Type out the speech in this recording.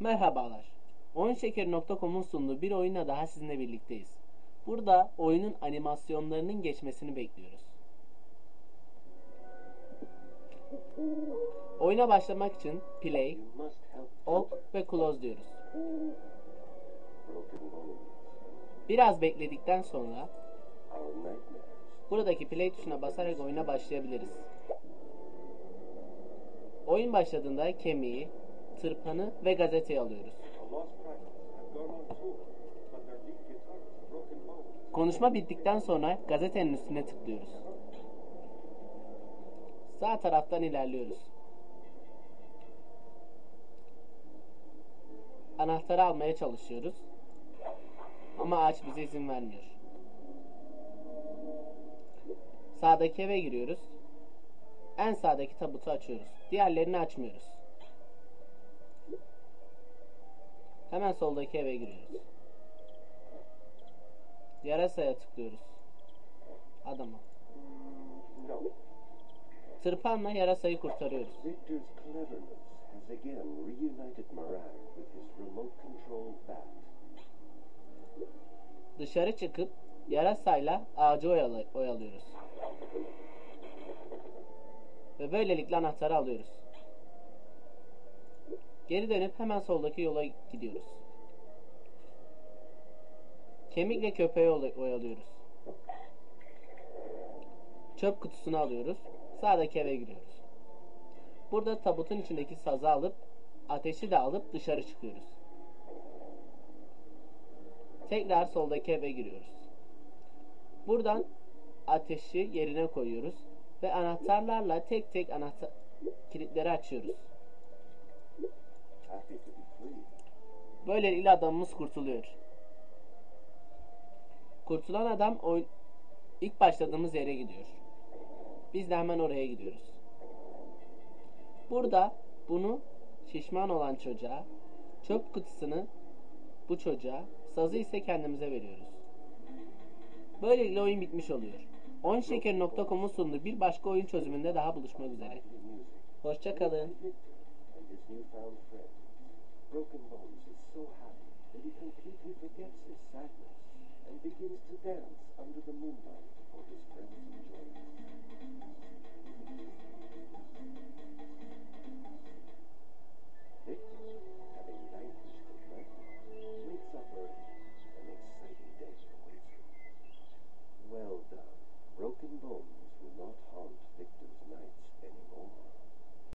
Merhabalar. Oyunşeker.com'un sunduğu bir oyunla daha sizinle birlikteyiz. Burada oyunun animasyonlarının geçmesini bekliyoruz. Oyuna başlamak için play, ok ve close diyoruz. Biraz bekledikten sonra buradaki play tuşuna basarak oyuna başlayabiliriz. Oyun başladığında kemiği, tırpanı ve gazeteyi alıyoruz. Konuşma bittikten sonra gazetenin üstüne tıklıyoruz. Sağ taraftan ilerliyoruz. Anahtarı almaya çalışıyoruz. Ama ağaç bize izin vermiyor. Sağdaki eve giriyoruz. En sağdaki tabutu açıyoruz. Diğerlerini açmıyoruz. Hemen soldaki eve giriyoruz. Yarasaya tıklıyoruz. Adama. no. Tırpanla yarasayı kurtarıyoruz. Dışarı çıkıp yarasayla ağacı oyalıyoruz. Ve böylelikle anahtarı alıyoruz. Geri dönüp hemen soldaki yola gidiyoruz. Kemikle köpeği oyalıyoruz. Çöp kutusunu alıyoruz. Sağdaki eve giriyoruz. Burada tabutun içindeki sazı alıp ateşi de alıp dışarı çıkıyoruz. Tekrar soldaki eve giriyoruz. Buradan ateşi yerine koyuyoruz ve anahtarlarla tek tek anahtar kilitleri açıyoruz. Böylelikle adamımız kurtuluyor. Kurtulan adam oyun ilk başladığımız yere gidiyor. Biz de hemen oraya gidiyoruz. Burada bunu şişman olan çocuğa, çöp kutusunu bu çocuğa, sazı ise kendimize veriyoruz. Böylelikle oyun bitmiş oluyor. Oyunşeker.com'un sunduğu bir başka oyun çözümünde daha buluşmak üzere. Hoşçakalın. His newfound friend. Broken Bones is so happy that he completely forgets his sadness and begins to dance under the moonlight for his friend's enjoyment.